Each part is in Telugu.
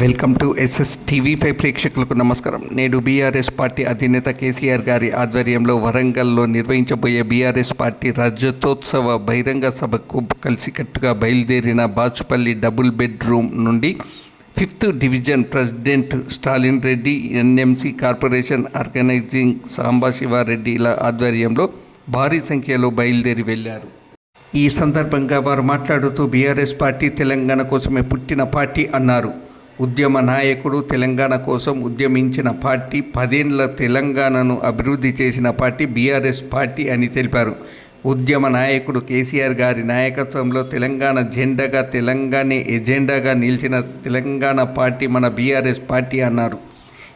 Welcome to SS TV five ప్రేక్షకులకు నమస్కారం. నేడు బీఆర్ఎస్ పార్టీ అధినేత కేసీఆర్ గారి ఆధ్వర్యంలో వరంగల్లో నిర్వహించబోయే బీఆర్ఎస్ పార్టీ రజతోత్సవ బహిరంగ సభకు కలిసికట్టుగా బయలుదేరిన బాచుపల్లి డబుల్ బెడ్రూమ్ నుండి fifth division president Stalin Reddy NMC corporation organizing సాంబశివారెడ్డిల ఆధ్వర్యంలో భారీ సంఖ్యలో బయలుదేరి వెళ్ళారు ఈ సందర్భంగా వారు మాట్లాడుతూ బీఆర్ఎస్ పార్టీ తెలంగాణ కోసమే పుట్టిన పార్టీ అన్నారు. ఉద్యమ నాయకుడు తెలంగాణ కోసం ఉద్యమించిన పార్టీ పదేండ్ల తెలంగాణను అభివృద్ధి చేసిన పార్టీ బీఆర్ఎస్ పార్టీ అని తెలిపారు. ఉద్యమ నాయకుడు కేసీఆర్ గారి నాయకత్వంలో తెలంగాణ జెండాగా తెలంగాణ ఎజెండాగా నిలిచిన తెలంగాణ పార్టీ మన బీఆర్ఎస్ పార్టీ అన్నారు.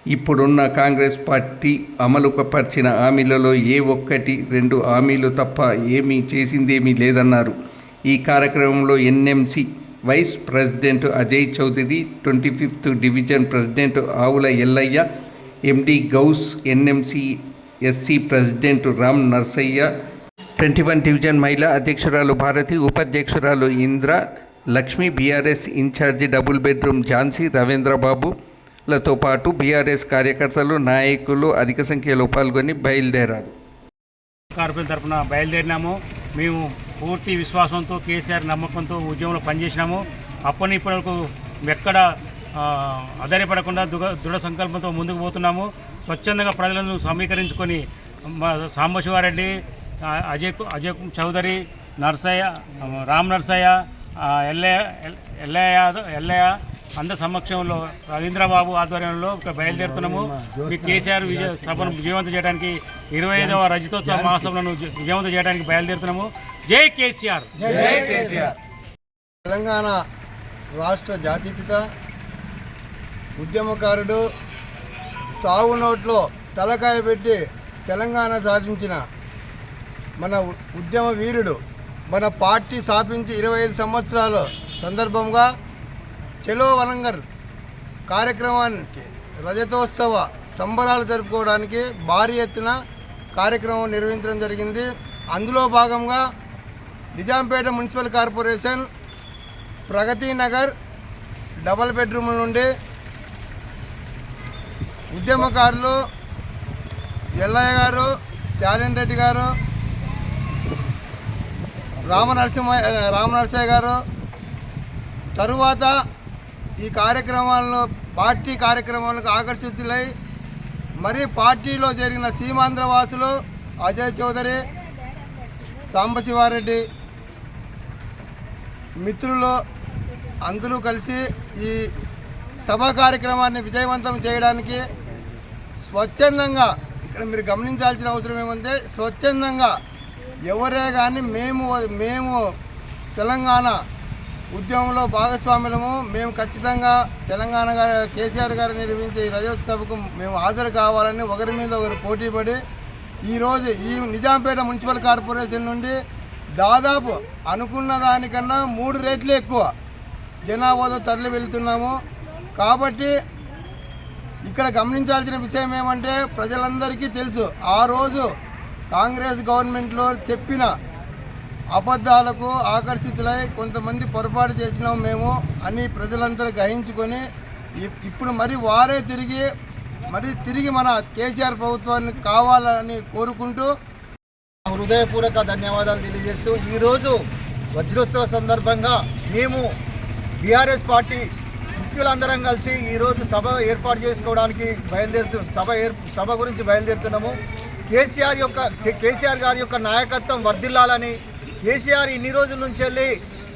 ఇప్పుడున్న కాంగ్రెస్ పార్టీ అమలుపరిచిన హామీలలో ఏ ఒక్కటి రెండు హామీలు తప్ప ఏమీ చేసిందేమీ లేదన్నారు. ఈ కార్యక్రమంలో NMC vice president Ajay Chowdary twenty fifth division president Avula Ellaiah MD Ghouse NMC SC president Ram Narsaiah twenty one division మహిళా అధ్యక్షురాలు Bharathi ఉపాధ్యక్షురాలు Indra Lakshmi BRS in charge double bedroom Jhansi Ravindrababu లతో పాటు బీఆర్ఎస్ కార్యకర్తలు నాయకులు అధిక సంఖ్యలో పాల్గొని బయలుదేరారు. కార్పొరేషన్ తరఫున బయలుదేరినాము. మేము పూర్తి విశ్వాసంతో కేసీఆర్ నమ్మకంతో ఉద్యమంలో పనిచేసినాము. అప్పటి ఇప్పటి వరకు ఎక్కడ ఆ, ఆధారపడకుండా దృఢ దృఢ సంకల్పంతో ముందుకు పోతున్నాము. స్వచ్ఛందంగా ప్రజలను సమీకరించుకొని మా సాంబశివారెడ్డి అజయ్ అజయ్ చౌదరి నర్సయ్య రామ్ నర్సయ్య ఎల్లయ్య ఎల్- ఎల్లయ్య ఎల్లయ్య అందరి సమక్షంలో రవీంద్రబాబు ఆధ్వర్యంలో బయలుదేరుతున్నాము. మీ కేసీఆర్ విజయ సభను విజయవంతం చేయడానికి ఇరవై ఐదవ రజతోత్సవ మహాసభలను విజయవంతం చేయడానికి బయలుదేరుతున్నాము. జై కేసీఆర్. తెలంగాణ రాష్ట్ర జాతిపిత ఉద్యమకారుడు సాగు నోట్లో తలకాయ పెట్టి తెలంగాణ సాధించిన మన ఉ- ఉద్యమ వీరుడు మన పార్టీ స్థాపించి ఇరవై ఐదు సంవత్సరాల సందర్భంగా చెలో వరంగల్ కార్యక్రమానికి రజతోత్సవ సంబరాలు జరుపుకోవడానికి భారీ ఎత్తున కార్యక్రమం నిర్వహించడం జరిగింది. అందులో భాగంగా Nizampet municipal corporation Pragathi Nagar double bedroom నుండి ఉద్యమకారులు ఎల్లయ్య గారు స్టాలిన్ రెడ్డి గారు రామనరసింహ రామనరసయ్య గారు. తరువాత ఈ కార్యక్రమాలను పార్టీ కార్యక్రమాలకు ఆకర్షితులై మరి పార్టీలో జరిగిన సీమాంధ్ర వాసులు అజయ్ చౌదరి సాంబశివారెడ్డి మిత్రులు అందరూ కలిసి ఈ సభ కార్యక్రమాన్ని విజయవంతం చేయడానికి స్వచ్ఛందంగా ఇక్కడ మీరు గమనించాల్సిన అవసరం ఏమంటే స్వచ్ఛందంగా ఎవరే కానీ మేము మేము తెలంగాణ ఉద్యమంలో భాగస్వాములము. మేము ఖచ్చితంగా తెలంగాణ గారు కేసీఆర్ గారు నిర్వహించే ఈ రజోత్సవకు మేము హాజరు కావాలని ఒకరి మీద ఒకరు పోటీపడి ఈరోజు ఈ నిజాంపేట మున్సిపల్ కార్పొరేషన్ నుండి దాదాపు అనుకున్న దానికన్నా మూడు రేట్లు ఎక్కువ. జనాభాతో తరలి వెళ్తున్నాము. కాబట్టి ఇక్కడ గమనించాల్సిన విషయం ఏమంటే ప్రజలందరికీ తెలుసు ఆ రోజు కాంగ్రెస్ గవర్నమెంట్లో చెప్పిన అబద్ధాలకు ఆకర్షితులై కొంతమంది పొరపాటు చేసినాం మేము అని ప్రజలందరూ గ్రహించుకొని ఇప్పుడు మరి వారే తిరిగి మరి తిరిగి మన కేసీఆర్ ప్రభుత్వాన్ని కావాలని కోరుకుంటూ హృదయపూర్వక ధన్యవాదాలు తెలియజేస్తూ ఈరోజు వజ్రోత్సవ సందర్భంగా మేము బీఆర్ఎస్ పార్టీ ముఖ్యులందరం కలిసి ఈరోజు సభ ఏర్పాటు చేసుకోవడానికి బయలుదేరుతు సభ ఏర్ సభ గురించి బయలుదేరుతున్నాము. కేసీఆర్ యొక్క కేసీఆర్ గారి యొక్క నాయకత్వం వర్ధిల్లాలని కేసీఆర్ ఇన్ని రోజుల నుంచి వెళ్ళి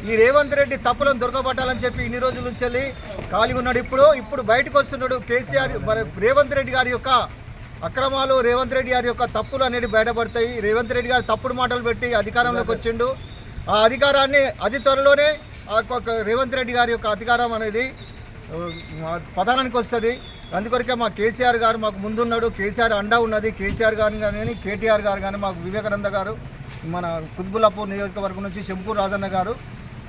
ఈ రేవంత్ రెడ్డి తప్పులను దొరకబట్టాలని చెప్పి ఇన్ని రోజుల నుంచి వెళ్ళి ఖాళీ ఉన్నాడు. ఇప్పుడు ఇప్పుడు బయటకు వస్తున్నాడు కేసీఆర్ రేవంత్ రెడ్డి గారి యొక్క అక్రమాలు రేవంత్ రెడ్డి గారి యొక్క తప్పులు అనేది బయటపడతాయి. రేవంత్ రెడ్డి గారు తప్పుడు మాటలు పెట్టి అధికారంలోకి వచ్చిండు. ఆ అధికారాన్ని అతి త్వరలోనే రేవంత్ రెడ్డి గారి యొక్క అధికారం అనేది పతనానికి వస్తుంది. అందుకొరకే మా కేసీఆర్ గారు మాకు ముందున్నాడు. కేసీఆర్ అండా ఉన్నది. కేసీఆర్ గారు కానీ కేటీఆర్ గారు కానీ మాకు వివేకానంద గారు మన కుత్బుల్లాపూర్ నియోజకవర్గం నుంచి శంపూర్ రాజన్న గారు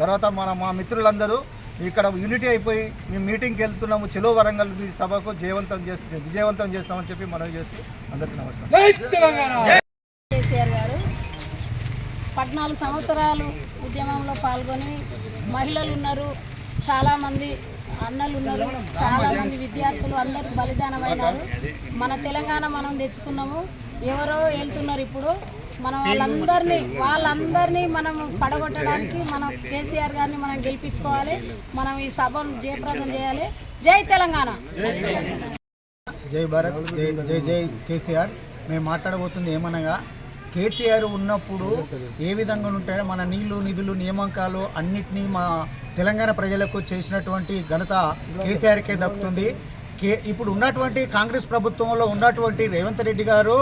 తర్వాత మన మా మిత్రులందరూ ఇక్కడ యూనిటీ అయిపోయి మేము మీటింగ్కి వెళ్తున్నాము. చెలో వరంగల్ ఈ సభకు జయవంతం చేస్తే విజయవంతం చేస్తామని చెప్పి మనం చేస్తూ అందరికీ నమస్కారం. కేసీఆర్ గారు పద్నాలుగు సంవత్సరాలు ఉద్యమంలో పాల్గొని మహిళలు ఉన్నారు చాలామంది అన్నలు ఉన్నారు చాలా మంది విద్యార్థులు అందరూ బలిదానమైనారు. మన తెలంగాణ మనం తెచ్చుకున్నాము. ఎవరో వెళ్తున్నారు ఇప్పుడు. మనం వాళ్ళందరినీ వాళ్ళందరినీ మనం పడగొట్టడానికి మనం కేసీఆర్ గారిని మనం గెలిపించుకోవాలి. మనం ఈ సభను జయప్రదం చేయాలి. జై తెలంగాణ. జై భారత్ జై జై జై కేసీఆర్. మేము మాట్లాడబోతుంది ఏమనగా కేసీఆర్ ఉన్నప్పుడు ఏ విధంగా ఉంటాయో మన నీళ్ళు నిధులు నియామకాలు అన్నిటినీ మా తెలంగాణ ప్రజలకు చేసినటువంటి ఘనత కేసీఆర్కే దక్కుతుంది. కే ఇప్పుడు ఉన్నటువంటి కాంగ్రెస్ ప్రభుత్వంలో ఉన్నటువంటి రేవంత్ రెడ్డి గారు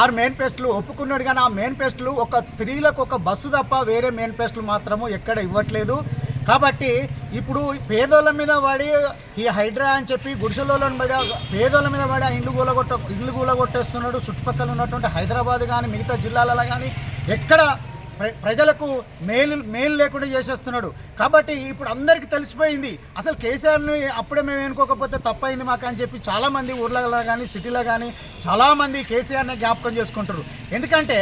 ఆరు మేనిఫెస్టోలు ఒప్పుకున్నాడు కానీ ఆ మేనిఫెస్టోలు ఒక స్త్రీలకు ఒక బస్సు తప్ప వేరే మేనిఫెస్టోలు మాత్రము ఎక్కడ ఇవ్వట్లేదు. కాబట్టి ఇప్పుడు పేదోళ్ళ మీద పడి ఈ హైడ్రా అని చెప్పి గుడిసెలోళ్ళని పడి పేదోళ్ళ మీద పడి ఆ ఇండ్లు గూలగొట్ట ఇండ్లు గూలగొట్టేస్తున్నాడు చుట్టుపక్కల ఉన్నటువంటి హైదరాబాద్ కానీ మిగతా జిల్లాలలో కానీ ఎక్కడ ప్రజలకు మేలు మేలు లేకుండా చేసేస్తున్నాడు. కాబట్టి ఇప్పుడు అందరికీ తెలిసిపోయింది. అసలు కేసీఆర్ని అప్పుడే మేము ఎన్నుకోకపోతే తప్పైంది మాకు అని చెప్పి చాలామంది ఊర్లలో కానీ సిటీలో కానీ చాలామంది కేసీఆర్ని జ్ఞాపకం చేసుకుంటారు. ఎందుకంటే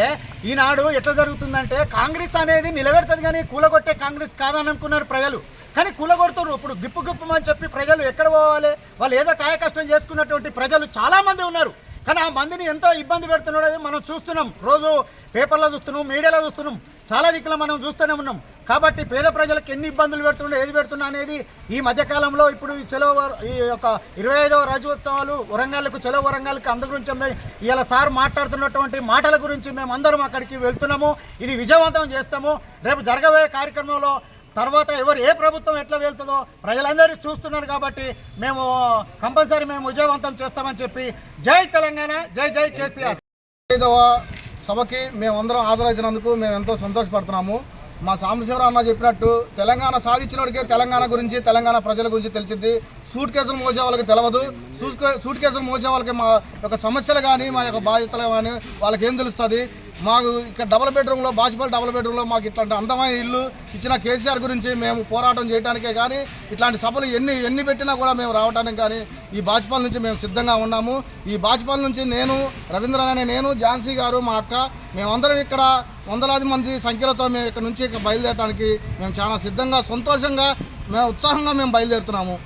ఈనాడు ఎట్లా జరుగుతుందంటే కాంగ్రెస్ అనేది నిలబెడుతుంది కానీ కూలగొట్టే కాంగ్రెస్ కాదని అనుకున్నారు ప్రజలు. కానీ కూలగొడుతున్నారు. ఇప్పుడు గిప్పు గిప్పమని చెప్పి ప్రజలు ఎక్కడ పోవాలి? వాళ్ళు ఏదో కాయ కష్టం చేసుకున్నటువంటి ప్రజలు చాలామంది ఉన్నారు. మందిని ఎంతో ఇబ్బంది పెడుతున్నాడు అది మనం చూస్తున్నాం. రోజు పేపర్లో చూస్తున్నాం మీడియాలో చూస్తున్నాం. చాలా దిక్కులో మనం చూస్తూనే ఉన్నాం. కాబట్టి పేద ప్రజలకు ఎన్ని ఇబ్బందులు పెడుతుండో ఏది పెడుతున్నా అనేది ఈ మధ్యకాలంలో ఇప్పుడు ఈ చెలో ఈ యొక్క ఇరవై ఐదవ రాజ్యోత్సవాలు వరంగల్కు చెలో వరంగల్కి అందు గురించి మేము సార్ మాట్లాడుతున్నటువంటి మాటల గురించి మేము అందరం అక్కడికి వెళ్తున్నాము. ఇది విజయవంతం చేస్తాము. రేపు జరగబోయే కార్యక్రమంలో తర్వాత ఎవరు ఏ ప్రభుత్వం ఎట్లా వెళ్తుందో ప్రజలందరూ చూస్తున్నారు కాబట్టి మేము కంపల్సరీ మేము విజయవంతం చేస్తామని చెప్పి జై తెలంగాణ జై జై కేసీఆర్. ఐదవ సభకి మేమందరం హాజరైనందుకు మేము ఎంతో సంతోషపడుతున్నాము. మా సాంబశివరావు అన్న చెప్పినట్టు తెలంగాణ సాధించినోడికే తెలంగాణ గురించి తెలంగాణ ప్రజల గురించి తెలిసింది సూట్ కేసులు మోసే వాళ్ళకి తెలియదు సూట్ కేసులు మోసే వాళ్ళకి మా యొక్క సమస్యలు కానీ మా యొక్క బాధ్యతలు కానీ వాళ్ళకి ఏం తెలుస్తుంది? మాకు ఇక్కడ డబుల్ బెడ్రూమ్లో బాజ్పల్ డబుల్ బెడ్రూమ్లో మాకు ఇట్లాంటి అందమైన ఇల్లు ఇచ్చిన కేసీఆర్ గురించి మేము పోరాటం చేయడానికే కానీ ఇట్లాంటి సభలు ఎన్ని ఎన్ని పెట్టినా కూడా మేము రావడానికి కానీ ఈ బాజ్పాల్ నుంచి మేము సిద్ధంగా ఉన్నాము. ఈ బాజ్పాల్ నుంచి నేను రవీంద్ర అనే నేను ఝాన్సీ గారు మా అక్క మేమందరం ఇక్కడ వందలాది మంది సంఖ్యలతో మేము ఇక్కడ నుంచి ఇక్కడ బయలుదేరడానికి మేము చాలా సిద్ధంగా సంతోషంగా మేము ఉత్సాహంగా మేము బయలుదేరుతున్నాము.